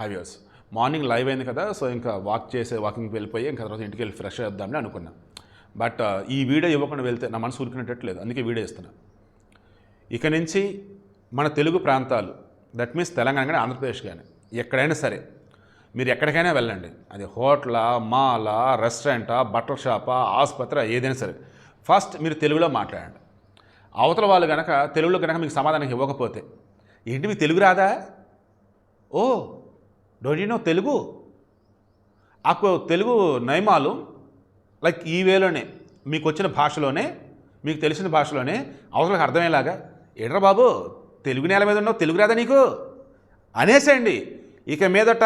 Highways morning live అయింది కదా so ఇంకా వాక్ చేసే వాకింగ్కి వెళ్ళిపోయి ఇంకా తర్వాత ఇంటికి వెళ్ళి ఫ్రెష్ అవుద్దామని అనుకున్నా. బట్ uh, ఈ వీడియో ఇవ్వకుండా వెళ్తే నా మనసు ఉరికినట్టలేదు అందుకే వీడియో ఇస్తున్నా ఇక నుంచి మన తెలుగు ప్రాంతాలు దట్ మీన్స్ తెలంగాణ కానీ ఆంధ్రప్రదేశ్ కానీ ఎక్కడైనా సరే మీరు ఎక్కడికైనా వెళ్ళండి. అది హోటలా మాలా రెస్టారెంటా బట్టల షాపా ఆసుపత్రి ఏదైనా సరే. ఫస్ట్ మీరు తెలుగులో మాట్లాడండి. అవతల వాళ్ళు కనుక తెలుగులో కనుక మీకు సమాధానం ఇవ్వకపోతే ఏంటి మీకు తెలుగు రాదా? ఓ! Don't you know Telugu? ఆకు తెలుగు నయమాలు లైక్ ఈ వేలోనే మీకు వచ్చిన భాషలోనే మీకు తెలిసిన భాషలోనే అవసరం అర్థమయ్యేలాగా ఏడ్రా బాబు తెలుగు నేల మీద ఉన్నావు తెలుగు రాదా నీకు? అనేసేయండి. ఇక మీదట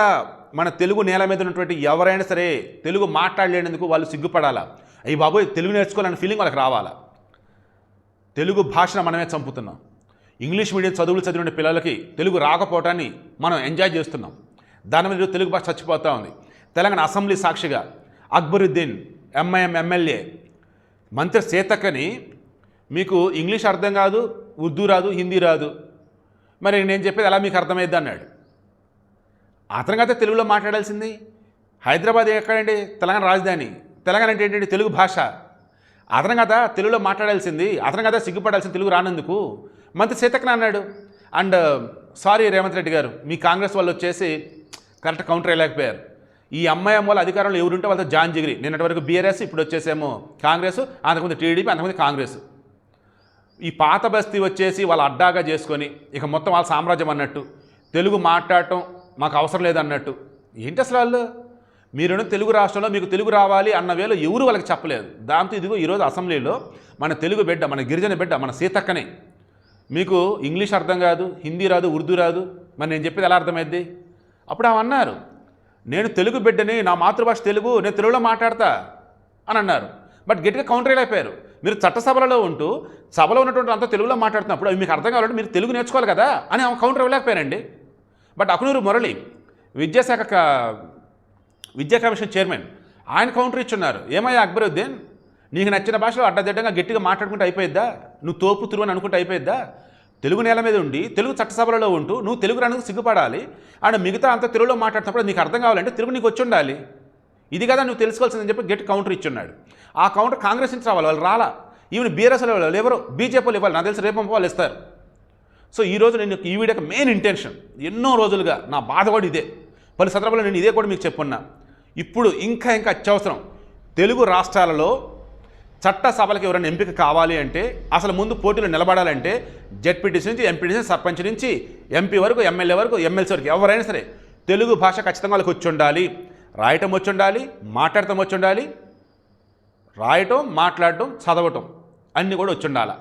మన తెలుగు నేల మీద ఉన్నటువంటి ఎవరైనా సరే తెలుగు మాట్లాడలేనందుకు వాళ్ళు సిగ్గుపడాలా? అయ్యి బాబోయ్ తెలుగు నేర్చుకోవాలనే ఫీలింగ్ వాళ్ళకి రావాలా? తెలుగు భాషను మనమే చంపుతున్నాం. ఇంగ్లీష్ మీడియం చదువులు చదివిన పిల్లలకి తెలుగు రాకపోవటాన్ని మనం ఎంజాయ్ చేస్తున్నాం. దాని మీద తెలుగు భాష చచ్చిపోతూ ఉంది. తెలంగాణ అసెంబ్లీ సాక్షిగా అక్బరుద్దీన్ ఎంఐఎం ఎమ్మెల్యే మంత్రి సీతక్కని మీకు ఇంగ్లీష్ అర్థం కాదు ఉర్దూ రాదు హిందీ రాదు. మరి నేను చెప్పేది అలా మీకు అర్థమైద్ది అన్నాడు. అతను కదా తెలుగులో మాట్లాడాల్సింది. హైదరాబాద్ ఎక్కడండి? తెలంగాణ రాజధాని. తెలంగాణ అంటే ఏంటంటే తెలుగు భాష. అతను కదా తెలుగులో మాట్లాడాల్సింది. అతను కదా సిగ్గుపడాల్సింది తెలుగు రానందుకు. మంత్రి సీతక్కన అన్నాడు. అండ్ సారీ రేవంత్ రెడ్డి గారు మీ కాంగ్రెస్ వాళ్ళు వచ్చేసి కరెక్ట్ కౌంటర్ వేయలేకపోయారు. ఈ అమ్మాయి అమ్మల అధికారంలో ఎవరుంటే వాళ్ళతో జాన్ జిగిరి నిన్నటి వరకు బీఆర్ఎస్ ఇప్పుడు వచ్చేసేమో కాంగ్రెస్ అంతకుముందు టీడీపీ అంతకుముందు కాంగ్రెస్. ఈ పాత బస్తీ వచ్చేసి వాళ్ళ అడ్డాగా చేసుకొని ఇక మొత్తం వాళ్ళ సామ్రాజ్యం అన్నట్టు తెలుగు మాట్లాడటం మాకు అవసరం లేదన్నట్టు. ఏంటి అసలు వాళ్ళు? మీరున్న తెలుగు రాష్ట్రంలో మీకు తెలుగు రావాలి అన్న వేళ ఎవరు వాళ్ళకి చెప్పలేదు. దాంతో ఇదిగో ఈరోజు అసెంబ్లీలో మన తెలుగు బిడ్డ మన గిరిజన బిడ్డ మన సీతక్కనే. మీకు ఇంగ్లీష్ అర్థం కాదు హిందీ రాదు ఉర్దూ రాదు. మరి నేను చెప్పేది ఎలా అర్థమైద్ది? అప్పుడు ఆమె అన్నారు నేను తెలుగు బిడ్డని నా మాతృభాష తెలుగు నేను తెలుగులో మాట్లాడతా అని అన్నారు. బట్ గట్టిగా కౌంటర్ అయిపోయారు. మీరు చట్టసభలలో ఉంటూ సభలో ఉన్నటువంటి అంతా తెలుగులో మాట్లాడుతున్నప్పుడు అవి మీకు అర్థం కావాలంటే మీరు తెలుగు నేర్చుకోవాలి కదా అని ఆమె కౌంటర్ ఇవ్వలేకపోయారండి. బట్ అకునూరు మురళి విద్యాశాఖ క- విద్యా కమిషన్ చైర్మన్ ఆయన కౌంటర్ ఇచ్చున్నారు. ఏమయ్యా అక్బరుద్దీన్ నీకు నచ్చిన భాషలో అడ్డదిడ్డంగా గట్టిగా మాట్లాడుకుంటే అయిపోయిద్దా? నువ్వు తోపు తిరుగు అని అనుకుంటే అయిపోయిద్దా? తెలుగు నేల మీద ఉండి తెలుగు చట్టసభలలో ఉంటూ నువ్వు తెలుగు రానికి సిగ్గుపడాలి. అండ్ మిగతా అంతా తెలుగులో మాట్లాడుతున్నప్పుడు నీకు అర్థం కావాలంటే తెలుగు నీకు వచ్చి ఉండాలి. ఇది కదా నువ్వు తెలుసుకోవాల్సిందని చెప్పి గెట్ కౌంటర్ ఇచ్చున్నాడు. ఆ కౌంటర్ కాంగ్రెస్ నుంచి రావాలి వాళ్ళు రాలా. ఈవెన్ బీఆర్ఎస్ వాళ్ళు ఎవరు? బీజేపీ వాళ్ళు ఇవ్వాలి. నాకు తెలిసి రేపు వాళ్ళు ఇస్తారు. సో ఈ రోజు నేను ఈ వీడియోకి మెయిన్ ఇంటెన్షన్ ఎన్నో రోజులుగా నా బాధ కూడా ఇదే. పలు సందర్భాల్లో నేను ఇదే కూడా మీకు చెప్పున్నా. ఇప్పుడు ఇంకా ఇంకా అత్యవసరం. తెలుగు రాష్ట్రాలలో చట్ట సభలకు ఎవరైనా ఎంపిక కావాలి అంటే అసలు ముందు పోటీలో నిలబడాలంటే జెడ్పీటీసీ నుంచి ఎంపీటీసీ సర్పంచ్ నుంచి ఎంపీ వరకు ఎమ్మెల్యే వరకు ఎమ్మెల్సీ వరకు ఎవరైనా సరే తెలుగు భాష ఖచ్చితంగా వాళ్ళకి వచ్చి ఉండాలి. రాయటం వచ్చి ఉండాలి మాట్లాడటం వచ్చి ఉండాలి. రాయటం మాట్లాడటం చదవటం అన్నీ కూడా వచ్చి ఉండాలి.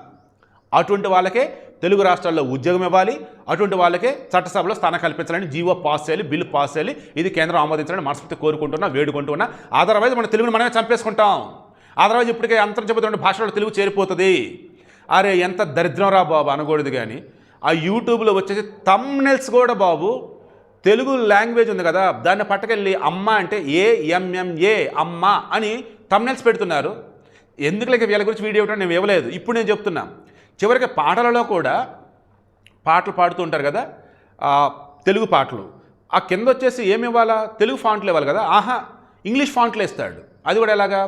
అటువంటి వాళ్ళకే తెలుగు రాష్ట్రాల్లో ఉద్యోగం ఇవ్వాలి అటువంటి వాళ్ళకే చట్టసభలో స్థానం కల్పించాలని జీవో పాస్ చేయాలి బిల్లు పాస్ చేయాలి. ఇది కేంద్రం ఆమోదించాలని మనస్ఫూర్తి కోరుకుంటున్నా వేడుకుంటున్నా. అదర్వైజ్ మన తెలుగుని మనమే చంపేసుకుంటాం. అదర్వైజ్ ఇప్పటికే అంతర్జాతీయ భాషలో తెలుగు చేరిపోతుంది. అరే ఎంత దరిద్రం రా బాబు అనకూడదు కానీ ఆ యూట్యూబ్లో వచ్చేసి తమ్నెల్స్ కూడా బాబు తెలుగు లాంగ్వేజ్ ఉంది కదా దాన్ని పట్టుకెళ్ళి అమ్మ అంటే ఏ ఎంఎంఏ అమ్మ అని తమ్నెల్స్ పెడుతున్నారు. ఎందుకు లేక వీళ్ళ గురించి వీడియో ఇవ్వడం నేను ఇవ్వలేదు. ఇప్పుడు నేను చెప్తున్నా. చివరికి పాటలలో కూడా పాటలు పాడుతూ ఉంటారు కదా తెలుగు పాటలు. ఆ కింద వచ్చేసి ఏమి ఇవ్వాలా? తెలుగు ఫాంట్లు ఇవ్వాలి కదా. ఆహా ఇంగ్లీష్ ఫాంట్లు ఇస్తాడు. అది కూడా ఎలాగా?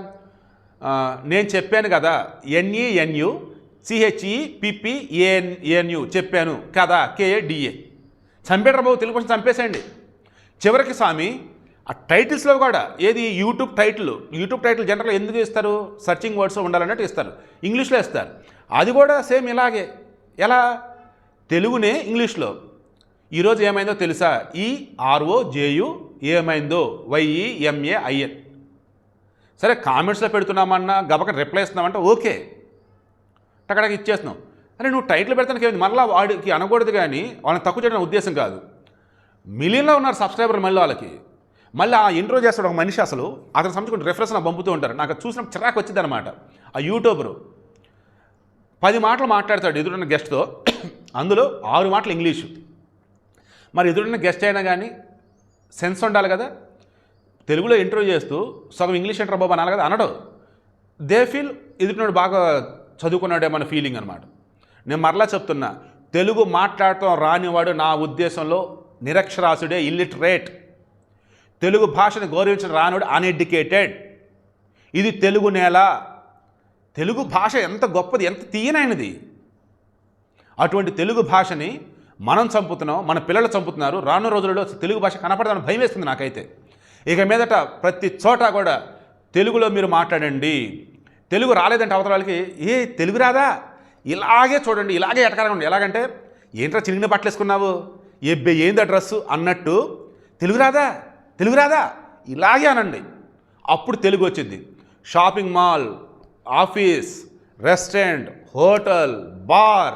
నేను చెప్పాను కదా NENU CHE PP AN ANU చెప్పాను కదా కేఏడిఏ చంపేటర్ బాబు తెలుగు కొంచెం చంపేసేయండి. చివరికి స్వామి ఆ టైటిల్స్లో కూడా ఏది యూట్యూబ్ టైటిల్ యూట్యూబ్ టైటిల్ జనరల్గా ఎందుకు ఇస్తారు? సర్చింగ్ వర్డ్స్ ఉండాలన్నట్టు ఇస్తారు. ఇంగ్లీష్లో ఇస్తారు. అది కూడా సేమ్ ఇలాగే. ఎలా? తెలుగునే ఇంగ్లీష్లో. ఈరోజు ఏమైందో తెలుసా? ఈ ఆర్ఓ జేయు ఏమైందో? వైఈఎంఏఐఎన్ సరే కామెంట్స్లో పెడుతున్నామన్నా గబక రిప్లై ఇస్తున్నామంటే ఓకే. టక్కడకి ఇచ్చేస్తున్నాం. అరే నువ్వు టైటిల్ పెడతానికి ఏమైంది? మళ్ళీ వాడికి అనకూడదు కానీ వాళ్ళని తక్కువ చేయడం ఉద్దేశం కాదు. మిలియన్లో ఉన్నారు సబ్స్క్రైబర్ మళ్ళీ వాళ్ళకి. మళ్ళీ ఆ ఇంట్రో చేస్తాడు ఒక మనిషి అసలు. అతను సంబంధించిన రెఫరెన్స్ నాకు పంపుతూ ఉంటారు నాకు చూసిన చూసినప్పుడు చిరాకు వచ్చింది అనమాట ఆ యూట్యూబరు పది మాటలు మాట్లాడతాడు ఎదురున్న గెస్ట్తో అందులో ఆరు మాటలు ఇంగ్లీషు. మరి ఎదురున్న గెస్ట్ అయినా కానీ సెన్స్ ఉండాలి కదా? తెలుగులో ఇంటర్వ్యూ చేస్తూ సగం ఇంగ్లీష్ ఇంటర్ బాబు అనాలి కదా అనడు. దే ఫీల్ ఎదుటినోడు బాగా చదువుకున్నాడేమన్న ఫీలింగ్ అనమాట నేను మరలా చెప్తున్నా తెలుగు మాట్లాడటం రానివాడు నా ఉద్దేశంలో నిరక్షరాసుడే ఇల్లిటరేట్ తెలుగు భాషను గౌరవించిన రానుడు అన్ఎడ్యుకేటెడ్ ఇది తెలుగు నేల. తెలుగు భాష ఎంత గొప్పది ఎంత తీయనైనది. అటువంటి తెలుగు భాషని మనం చంపుతున్నాం మన పిల్లలు చంపుతున్నారు రాను రోజులలో తెలుగు భాష కనపడదని భయం వేస్తుంది నాకైతే. ఇక మీదట ప్రతి చోట కూడా తెలుగులో మీరు మాట్లాడండి. తెలుగు రాలేదంటే అవతల వాళ్ళకి ఏ తెలుగు రాదా? ఇలాగే చూడండి ఇలాగే ఎటకాలంగా ఉండి ఎలాగంటే ఏంట్రా చిరిగిన బట్టలు వేసుకున్నావు ఎబ్బే ఏంది డ్రెస్సు? అన్నట్టు తెలుగు రాదా? తెలుగు రాదా? ఇలాగే అనండి. అప్పుడు తెలుగు వచ్చింది. Shopping mall office restaurant hotel bar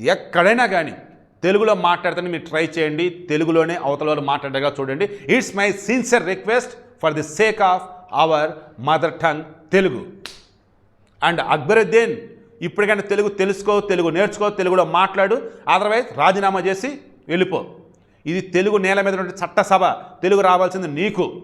ఎక్కడైనా కానీ తెలుగులో మాట్లాడితే మీరు ట్రై చేయండి. తెలుగులోనే అవతల వాళ్ళు మాట్లాడేగా చూడండి. It's my sincere request for the sake of our mother tongue Telugu. And Akbaruddin ఇప్పటికైనా తెలుగు తెలుసుకో తెలుగు నేర్చుకో తెలుగులో మాట్లాడు. అదర్వైజ్ రాజీనామా చేసి వెళ్ళిపో. ఇది తెలుగు నేల మీద ఉన్న చట్టసభ. తెలుగు రావాల్సింది నీకు.